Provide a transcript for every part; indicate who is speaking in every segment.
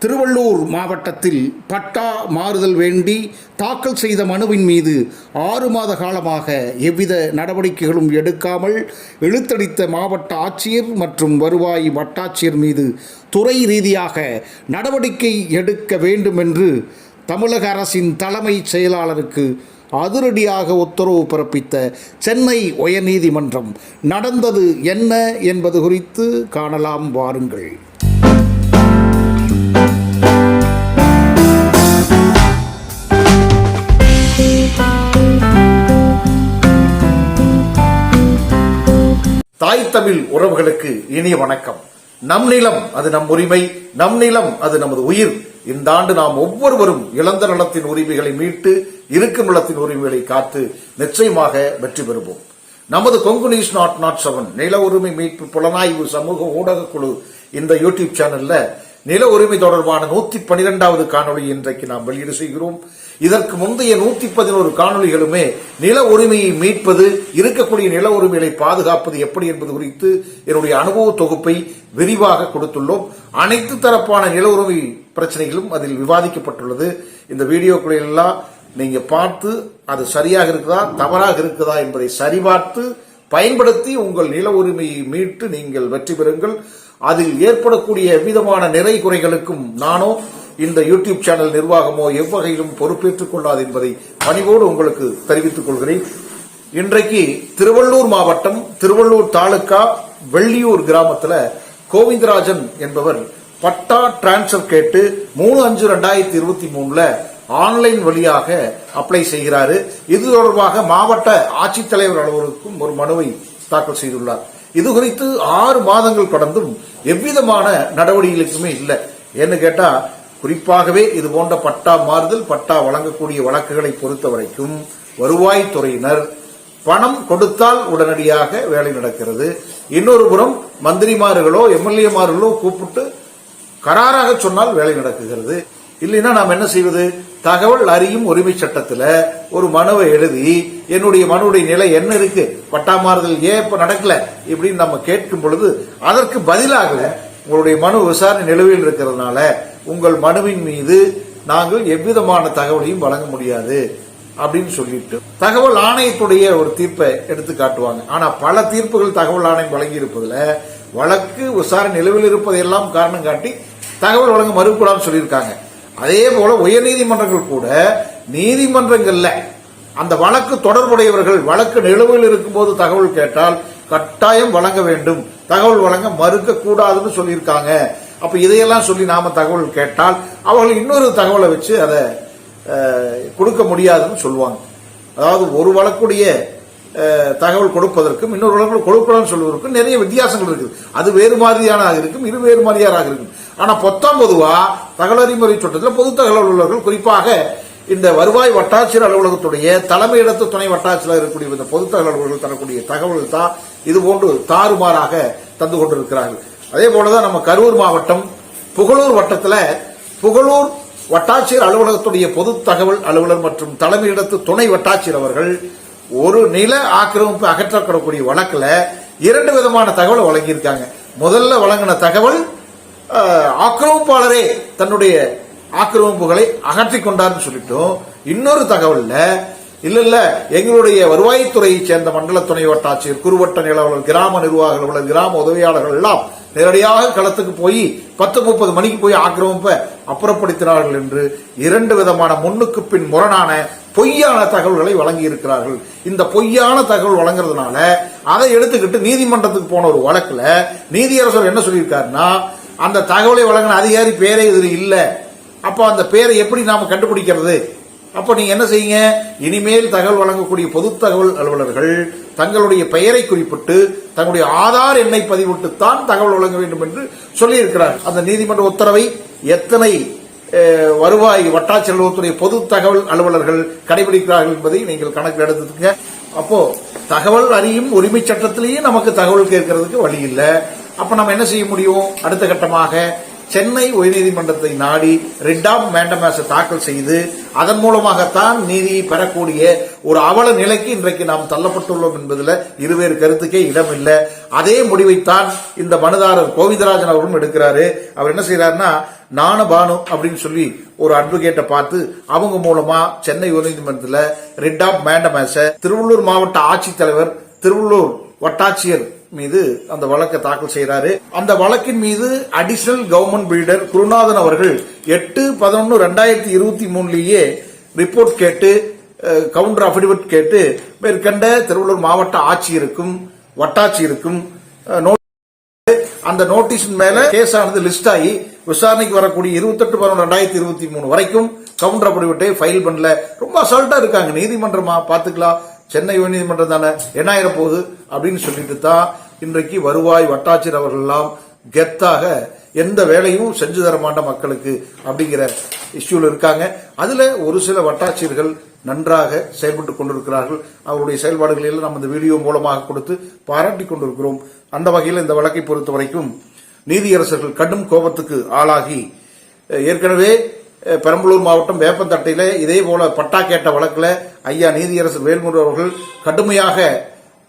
Speaker 1: திருவள்ளூர் மாவட்டத்தில் பட்டா மாறுதல் வேண்டி தாக்கல் செய்த மனுவின் மீது ஆறு மாத காலமாக எவ்வித நடவடிக்கைகளும் எடுக்காமல் இழுத்தடித்த மாவட்ட ஆட்சியர் மற்றும் வருவாய் வட்டாட்சியர் மீது துறை ரீதியாக நடவடிக்கை எடுக்க வேண்டும் என்று தமிழக அரசின் தலைமைச் செயலாளருக்கு அதிரடியாக உத்தரவு பிறப்பித்த சென்னை உயர்நீதிமன்றம் நடந்தது என்ன என்பது குறித்து காணலாம் வாருங்கள். தாய் தமிழ் உறவுகளுக்கு இனிய வணக்கம். நம் நிலம் அது நம் உரிமை நம் நிலம் அது நமது உயிர். இந்த ஆண்டு நாம் ஒவ்வொருவரும் இழந்த நலத்தின் உரிமைகளை மீட்டு இருக்கும் நிலத்தின் உரிமைகளை காத்து நிச்சயமாக வெற்றி பெறுவோம். நமது Kongu news naught naught seven நில உரிமை மீட்பு புலனாய்வு சமூக ஊடக குழு இந்த யூடியூப் சேனல்ல நில உரிமை தொடர்பான நூத்தி பனிரெண்டாவது காணொளி இன்றைக்கு நாம் வெளியீடு செய்கிறோம். இதற்கு முந்தைய நூத்தி பதினோரு காணொளிகளுமே நில உரிமையை மீட்பது இருக்கக்கூடிய நில உரிமைகளை பாதுகாப்பது எப்படி என்பது குறித்து என்னுடைய அனுபவ தொகுப்பை விரிவாக கொடுத்துள்ளோம். அனைத்து தரப்பான நில உரிமை பிரச்சனைகளும் அதில் விவாதிக்கப்பட்டுள்ளது. இந்த வீடியோக்களை எல்லாம் நீங்க பார்த்து அது சரியாக இருக்குதா தவறாக இருக்குதா என்பதை சரிபார்த்து பயன்படுத்தி உங்கள் நில உரிமையை மீட்டு நீங்கள் வெற்றி பெறுங்கள். அதில் ஏற்படக்கூடிய எவ்விதமான நிறை குறைகளுக்கும் நானோ இந்த யூடியூப் சேனல் நிர்வாகமோ எவ்வகையிலும் பொறுப்பேற்றுக் கொள்ளாது என்பதை பணிவோடு உங்களுக்கு தெரிவித்துக் கொள்கிறேன். இன்றைக்கு திருவள்ளூர் மாவட்டம் திருவள்ளூர் தாலுகா வெள்ளியூர் கிராமத்தில் கோவிந்தராஜன் என்பவர் பட்டா டிரான்ஸ்பர் கேட்டு மூணு அஞ்சு ரெண்டாயிரத்தி இருபத்தி மூணுல ஆன்லைன் வழியாக அப்ளை செய்கிறாரு. இது தொடர்பாக மாவட்ட ஆட்சித்தலைவர் அலுவலருக்கும் ஒரு மனுவை தாக்கல் செய்துள்ளார். இது குறித்து ஆறு மாதங்கள் கடந்தும் எவ்விதமான நடவடிக்கைகளுக்குமே இல்லை. ஏன்னு கேட்டா குறிப்பாகவே இது போன்ற பட்டா மாறுதல் பட்டா வழங்கக்கூடிய வழக்குகளை பொறுத்த வரைக்கும் வருவாய்த்துறையினர் பணம் கொடுத்தால் உடனடியாக வேலை நடக்கிறது. இன்னொரு புறம் மந்திரிமார்களோ எம்எல்ஏமார்களோ கூப்பிட்டு கராராக சொன்னால் வேலை நடக்குகிறது. இல்லைன்னா நாம் என்ன செய்வது? தகவல் அறியும் உரிமை சட்டத்துல ஒரு மனுவை எழுதி என்னுடைய மனுவுடைய நிலை என்ன இருக்கு? பட்டா மாறுதல் ஏன் இப்ப நடக்கல? இப்படின்னு நம்ம கேட்கும் பொழுது அதற்கு பதிலாக உங்களுடைய மனு விசாரணை நிலுவையில் இருக்கிறதுனால உங்கள் மனுவின் மீது நாங்கள் எவ்விதமான தகவலையும் வழங்க முடியாது அப்படின்னு சொல்லிட்டு தகவல் ஆணையத்துடைய ஒரு தீர்ப்பை எடுத்து காட்டுவாங்க. ஆனா பல தீர்ப்புகள் தகவல் ஆணையம் வழங்கி இருப்பதுல வழக்கு விசாரணை நிலவில் இருப்பதையெல்லாம் காரணம் காட்டி தகவல் வழங்க மறுக்கூடாதுன்னு சொல்லியிருக்காங்க. அதே போல உயர்நீதிமன்றங்கள் கூட நீதிமன்றங்கள்ல அந்த வழக்கு தொடர்புடையவர்கள் வழக்கு நிலுவையில் இருக்கும்போது தகவல் கேட்டால் கட்டாயம் வழங்க வேண்டும். தகவல் வழங்க மறுக்க கூடாதுன்னு சொல்லியிருக்காங்க. அப்ப இதையெல்லாம் சொல்லி நாம தகவல் கேட்டால் அவர்கள் இன்னொரு தகவலை வச்சு அதை கொடுக்க முடியாதுன்னு சொல்லுவாங்க. அதாவது ஒரு வழக்குடைய தகவல் கொடுப்பதற்கும் இன்னொரு வழக்கு கொடுக்கலாம்னு சொல்வதற்கும் நிறைய வித்தியாசங்கள் இருக்குது. அது வேறு மாதிரியான இருக்கும் இது வேறு மாதிரியாக இருக்கும். ஆனா பொத்தாம் பொதுவா தகவல் அறிமுறை சட்டத்தில் பொது தகவல் அலுவலர்கள் குறிப்பாக இந்த வருவாய் வட்டாட்சியர் அலுவலகத்துடைய தலைமையிடத்து துணை வட்டாட்சியர் இருக்கக்கூடிய இந்த பொது தகவல் அலுவலர்கள் தரக்கூடிய தகவல் தான் இது போன்று தாறுமாறாக தந்து கொண்டிருக்கிறார்கள். அதே போலதான் நம்ம கரூர் மாவட்டம் புகழூர் வட்டத்தில் புகழூர் வட்டாட்சியர் அலுவலகத்துடைய பொது தகவல் அலுவலர் மற்றும் தலைமையிடத்து துணை வட்டாட்சியர் அவர்கள் ஒரு நில ஆக்கிரமிப்பு அகற்றப்படக்கூடிய வழக்கில் இரண்டு விதமான தகவலை வழங்கியிருக்காங்க. முதல்ல வழங்கின தகவல் ஆக்கிரமிப்பாளரே தன்னுடைய ஆக்கிரமிப்புகளை அகற்றிக் கொண்டார்னு சொல்லிட்டும். இன்னொரு தகவல்ல இல்ல இல்ல. எங்களுடைய வருவாய்த்துறையை சேர்ந்த மண்டல துணை வட்டாட்சியர் குறுவட்ட நிலவர்கள் கிராம நிர்வாக அலுவலர் கிராம உதவியாளர்கள் எல்லாம் நேரடியாக களத்துக்கு போய் பத்து முப்பது மணிக்கு போய் ஆக்கிரமிப்ப அப்புறப்படுத்தினார்கள் என்று இரண்டு விதமான முன்னுக்கு பின் முரணான பொய்யான தகவல்களை வழங்கி இருக்கிறார்கள் இந்த பொய்யான தகவல் வழங்குறதுனால அதை எடுத்துக்கிட்டு நீதிமன்றத்துக்கு போன ஒரு வழக்குல நீதியரசர் என்ன சொல்லியிருக்காருன்னா அந்த தகவலை வழங்கின அதிகாரி பேரே இதில் இல்லை. அப்போ அந்த பேரை எப்படி நாம கண்டுபிடிக்கிறது? அப்ப நீங்க என்ன செய்யுங்க? இனிமேல் தகவல் வழங்கக்கூடிய பொது தகவல் அலுவலர்கள் தங்களுடைய பெயரை குறிப்பிட்டு தங்களுடைய ஆதார் எண்ணை பதிவிட்டுத்தான் தகவல் வழங்க வேண்டும் என்று சொல்லியிருக்கிறார். அந்த நீதிமன்ற உத்தரவை எத்தனை வருவாய் வட்டாட்சியர் அலுவலகத்துடைய பொது தகவல் அலுவலர்கள் கடைபிடிக்கிறார்கள் என்பதை நீங்கள் கணக்கில் எடுத்துக்கங்க. அப்போ தகவல் அறியும் உரிமை சட்டத்திலேயே நமக்கு தகவல் கேட்கறதுக்கு வழி இல்லை. அப்ப நம்ம என்ன செய்ய முடியும்? அடுத்த கட்டமாக சென்னை உயர்நீதிமன்றத்தை நாடி ரிட்டாம் மேண்டமாஸை தாக்கல் செய்து அதன் மூலமாகத்தான் நீதியை பெறக்கூடிய ஒரு அவல நிலைக்கு இன்றைக்கு நாம் தள்ளப்பட்டுள்ளோம் என்பதில் இருவேறு கருத்துக்கே இடமில்லை. அதே முடிவைத்தான் இந்த மனுதாரர் கோவிந்தராஜன் அவரும் எடுக்கிறாரு. அவர் என்ன செய்யறாருன்னா ஞானபானு அப்படின்னு சொல்லி ஒரு அட்வொகேட்டை பார்த்து அவங்க மூலமா சென்னை உயர்நீதிமன்றத்தில் ரிட் ஆஃப் மேண்டமேச திருவள்ளூர் மாவட்ட ஆட்சித்தலைவர் திருவள்ளூர் வட்டாட்சியர் மீது அந்த வழக்கை தாக்கல் செய்யறாரு அந்த வழக்கின் மீது அடிஷனல் கவர்மெண்ட் பில்டர் குருநாதன் அவர்கள் எட்டு பதினொன்று ரெண்டாயிரத்தி இருபத்தி மூணுலேயே ரிப்போர்ட் கேட்டு கவுண்டர் அபிடவிட் கேட்டு மேற்கண்ட திருவள்ளூர் மாவட்ட ஆட்சியருக்கும் வட்டாட்சியருக்கும் அந்த நோட்டீஸின் மேல கேஸ் ஆனது லிஸ்ட் ஆகி விசாரணைக்கு வரக்கூடிய இருபத்தெட்டு பதினொன்று ரெண்டாயிரத்தி இருபத்தி மூணு வரைக்கும் கவுண்டர் அபிடவிட்டை ஃபைல் பண்ணல. ரொம்ப அசால்ட்டா இருக்காங்க. நீதிமன்றமா பாத்துக்கலாம் சென்னை உயர்நீதிமன்றம் தானே. என்ன ஆயிரம் போகுது அப்படின்னு சொல்லிட்டு தான் இன்றைக்கு வருவாய் வட்டாட்சியர் அவர்கள் எல்லாம் கெத்தாக எந்த வேலையும் செஞ்சு தர மாட்ட மக்களுக்கு அப்படிங்கிற இஷ்யூல இருக்காங்க. அதுல ஒரு சில வட்டாட்சியர்கள் நன்றாக செயல்பட்டு கொண்டிருக்கிறார்கள். அவருடைய செயல்பாடுகளை எல்லாம் நம்ம இந்த வீடியோ மூலமாக கொடுத்து பாராட்டி கொண்டிருக்கிறோம். அந்த வகையில் இந்த வழக்கை பொறுத்த வரைக்கும் நீதியரசர்கள் கடும் கோபத்துக்கு ஆளாகி ஏற்கனவே பெரம்பலூர் மாவட்டம் வேப்பந்தட்டையில இதே போல பட்டா கேட்ட வழக்கில் ஐயா நீதியரசர் வேல்முரு அவர்கள் கடுமையாக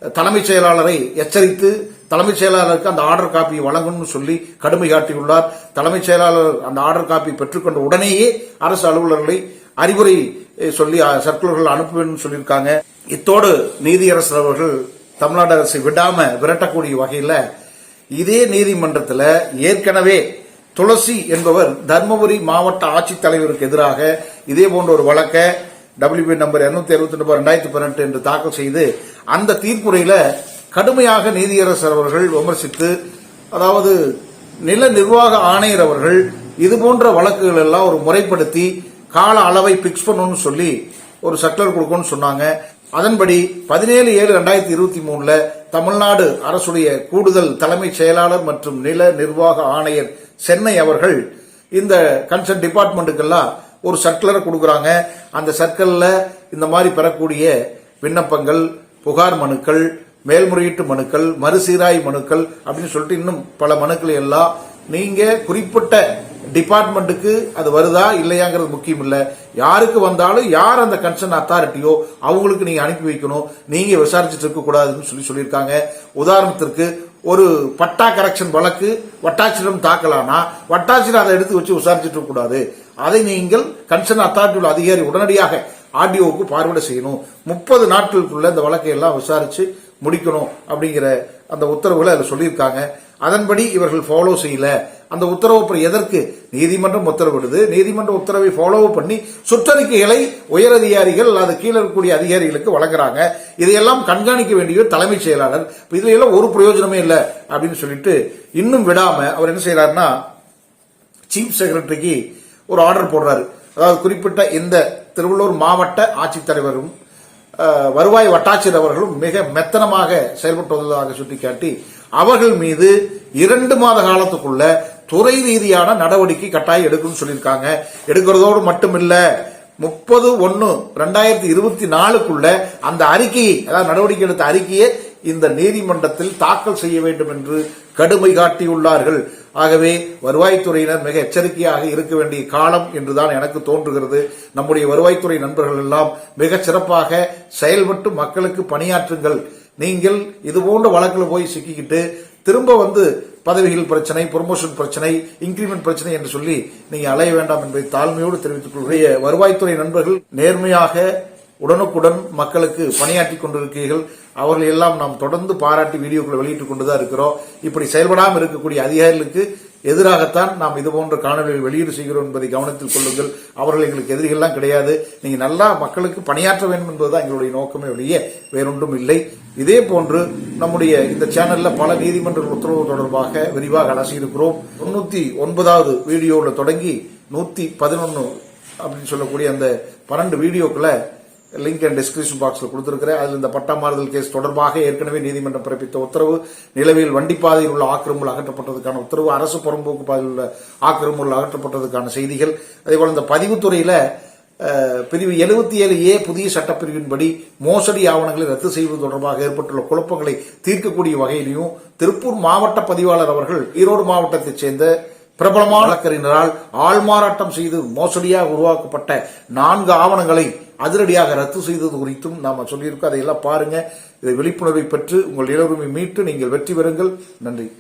Speaker 1: தலைமைச் செயலாளரை எச்சரித்து தலைமைச் செயலாளருக்கு அந்த ஆர்டர் காப்பியை வழங்கணும்னு சொல்லி கடுமை காட்டியுள்ளார் தலைமைச் செயலாளர் அந்த ஆர்டர் காப்பி பெற்றுக்கொண்ட உடனேயே அரசு அலுவலர்களை அறிவுரை சொல்லி அஹ், சர்க்குலர்கள் அனுப்புவேன்னு சொல்லியிருக்காங்க. இத்தோடு நீதியரசர் அவர்கள் தமிழ்நாடு அரசை விடாம விரட்டக்கூடிய வகையில் இதே நீதிமன்றத்தில் ஏற்கனவே துளசி என்பவர் தர்மபுரி மாவட்ட ஆட்சித்தலைவருக்கு எதிராக இதே போன்ற ஒரு வழக்கை டபிள்யூபி நம்பர் இருநூத்தி அறுபத்தி ரெண்டு ரெண்டாயிரத்தி பதினெட்டு என்று தாக்கல் செய்து அந்த தீர்ப்புரையில கடுமையாக நீதியரசர் அவர்கள் விமர்சித்து அதாவது நில நிர்வாக ஆணையர் அவர்கள் இது போன்ற வழக்குகள் எல்லாம் ஒரு முறைப்படுத்தி கால அளவை பிக்ஸ் பண்ணணும்னு சொல்லி ஒரு சட்டர் கொடுக்கணும்னு சொன்னாங்க. அதன்படி பதினேழு ஏழு ரெண்டாயிரத்தி இருபத்தி மூணுல தமிழ்நாடு அரசுடைய கூடுதல் தலைமைச் செயலாளர் மற்றும் நில நிர்வாக ஆணையர் சென்னை அவர்கள் இந்த கன்சர்ன் டிபார்ட்மெண்ட்டுக்கெல்லாம் ஒரு சர்க்குலரை கொடுக்குறாங்க. அந்த சர்க்கிளில் இந்த மாதிரி பெறக்கூடிய விண்ணப்பங்கள் புகார் மனுக்கள் மேல்முறையீட்டு மனுக்கள் மறுசீராய் மனுக்கள் அப்படின்னு சொல்லிட்டு இன்னும் பல மனுக்கள் எல்லாம் நீங்க குறிப்பிட்ட டிபார்ட்மெண்ட்டுக்கு அது வருதா இல்லையாங்கிறது முக்கியம் இல்லை. யாருக்கு வந்தாலும் யார் அந்த கன்சர்ன் அத்தாரிட்டியோ அவங்களுக்கு நீங்க அனுப்பி வைக்கணும். நீங்க விசாரிச்சுட்டு இருக்க கூடாதுன்னு சொல்லி சொல்லியிருக்காங்க. உதாரணத்திற்கு ஒரு பட்டா கரெக்ஷன் வழக்கு வட்டாட்சியரிடம் தாக்கலானா வட்டாட்சியர் அதை எடுத்து வச்சு விசாரிச்சுட்டு கூடாது. அதை நீங்கள் கன்சர்ன் அத்தாரிட்டி அதிகாரி உடனடியாக ஆர்டிஓவுக்கு பார்வையிட செய்யணும். முப்பது நாட்களுக்குள்ள இந்த வழக்கை எல்லாம் விசாரிச்சு முடிக்கணும் அப்படிங்கிற அந்த உத்தரவுகளை அதில் சொல்லியிருக்காங்க. அதன்படி இவர்கள் ஃபாலோ செய்யல. அந்த உத்தரவு அப்புறம் எதற்கு? நீதிமன்றம் உத்தரவிடுது. நீதிமன்ற உத்தரவை ஃபாலோ பண்ணி சுற்றறிக்கைகளை உயர் அதிகாரிகள் அல்லது கீழே இருக்கக்கூடிய அதிகாரிகளுக்கு வழங்குறாங்க. இதையெல்லாம் கண்காணிக்க வேண்டிய தலைமைச் செயலாளர். இதுல எல்லாம் ஒரு பிரயோஜனமே இல்லை அப்படின்னு சொல்லிட்டு இன்னும் விடாம அவர் என்ன செய்யறாருன்னா சீஃப் செக்ரட்டரிக்கு ஒரு ஆர்டர் போடுறாரு. அதாவது குறிப்பிட்ட இந்த திருவள்ளூர் மாவட்ட ஆட்சித்தலைவரும் வருவாய் வட்டாட்சியர் அவர்களும் மிக மெத்தனமாக செயல்பட்டு வந்ததாக சுட்டிக்காட்டி அவர்கள் மீது இரண்டு மாத காலத்துக்குள்ள துறை ரீதியான நடவடிக்கை கட்டாயம் எடுக்கணும்னு சொல்லியிருக்காங்க. எடுக்கிறதோடு மட்டுமில்ல முப்பது ஒன்னு ரெண்டாயிரத்தி இருபத்தி நாலுக்குள்ள அந்த அறிக்கையை அதாவது நடவடிக்கை எடுத்த அறிக்கையை இந்த நீதிமன்றத்தில் தாக்கல் செய்ய வேண்டும் என்று கடுமை காட்டியுள்ளார்கள். ஆகவே வருவாய்த்துறையினர் மிக எச்சரிக்கையாக இருக்க வேண்டிய காலம் என்றுதான் எனக்கு தோன்றுகிறது. நம்முடைய வருவாய்த்துறை நண்பர்கள் எல்லாம் மிக சிறப்பாக செயல்பட்டு மக்களுக்கு பணியாற்றுங்கள். நீங்கள் இது போன்ற வழக்கில் போய் சிக்கிக்கிட்டு திரும்ப வந்து பதவிகள் பிரச்சனை ப்ரொமோஷன் பிரச்சனை இன்கிரிமெண்ட் பிரச்சனை என்று சொல்லி நீங்க அலைய வேண்டாம் என்பதை தாழ்மையோடு தெரிவித்துக் கொள்கிறேன். வருவாய்த்துறை நண்பர்கள் நேர்மையாக உடனுக்குடன் மக்களுக்கு பணியாற்றி கொண்டிருக்கிறீர்கள். அவர்கள் எல்லாம் நாம் தொடர்ந்து பாராட்டி வீடியோக்களை வெளியிட்டுக் கொண்டுதான் இருக்கிறோம். இப்படி செயல்படாமல் இருக்கக்கூடிய அதிகாரிகளுக்கு எதிராகத்தான் நாம் இது போன்ற காணொலிகள் வெளியீடு செய்கிறோம் என்பதை கவனத்தில் கொள்ளுங்கள். அவர்கள் எங்களுக்கு எதிரிகள்லாம் கிடையாது. நீங்கள் நல்லா மக்களுக்கு பணியாற்ற வேண்டும் என்பதுதான் எங்களுடைய நோக்கமே வெளியே வேறொன்றும் இல்லை. இதே போன்று நம்முடைய இந்த சேனல்ல பல நீதிமன்ற உத்தரவு தொடர்பாக விரிவாக அலசியிருக்கிறோம். தொண்ணூத்தி ஒன்பதாவது வீடியோவில் தொடங்கி நூத்தி பதினொன்று அப்படின்னு சொல்லக்கூடிய அந்த பன்னெண்டு வீடியோக்களை லிங்க் அண்ட் டிஸ்கிரிப்ஷன் பாக்ஸில் கொடுத்துருக்கிறேன். அதில் இந்த பட்டா மாறுதல் கேஸ் தொடர்பாக ஏற்கனவே நீதிமன்றம் பிறப்பித்த உத்தரவு நிலவில் வண்டிப்பாதையில் உள்ள ஆக்கிரமிகள் அகற்றப்பட்டதுக்கான உத்தரவு அரசு புறம்போக்கு பாதையில் உள்ள ஆக்கிரமிகள் அகற்றப்பட்டதுக்கான செய்திகள். அதேபோல் இந்த பதிவுத்துறையில் பிரிவு எழுபத்தி ஏழு ஏ புதிய சட்டப்பிரிவின்படி மோசடி ஆவணங்களை ரத்து செய்வது தொடர்பாக ஏற்பட்டுள்ள குழப்பங்களை தீர்க்கக்கூடிய வகையிலையும் திருப்பூர் மாவட்ட பதிவாளர் அவர்கள் ஈரோடு மாவட்டத்தைச் சேர்ந்த பிரபலமான வழக்கறிஞரால் ஆள்மாறாட்டம் செய்து மோசடியாக உருவாக்கப்பட்ட நான்கு ஆவணங்களை அதிரடியாக ரத்து செய்தது குறித்தும் நாம் சொல்லியிருக்கோம். அதையெல்லாம் பாருங்க. இதை விழிப்புணர்வை பெற்று உங்கள் இளவுரிமை மீட்டு நீங்கள் வெற்றி பெறுங்கள். நன்றி.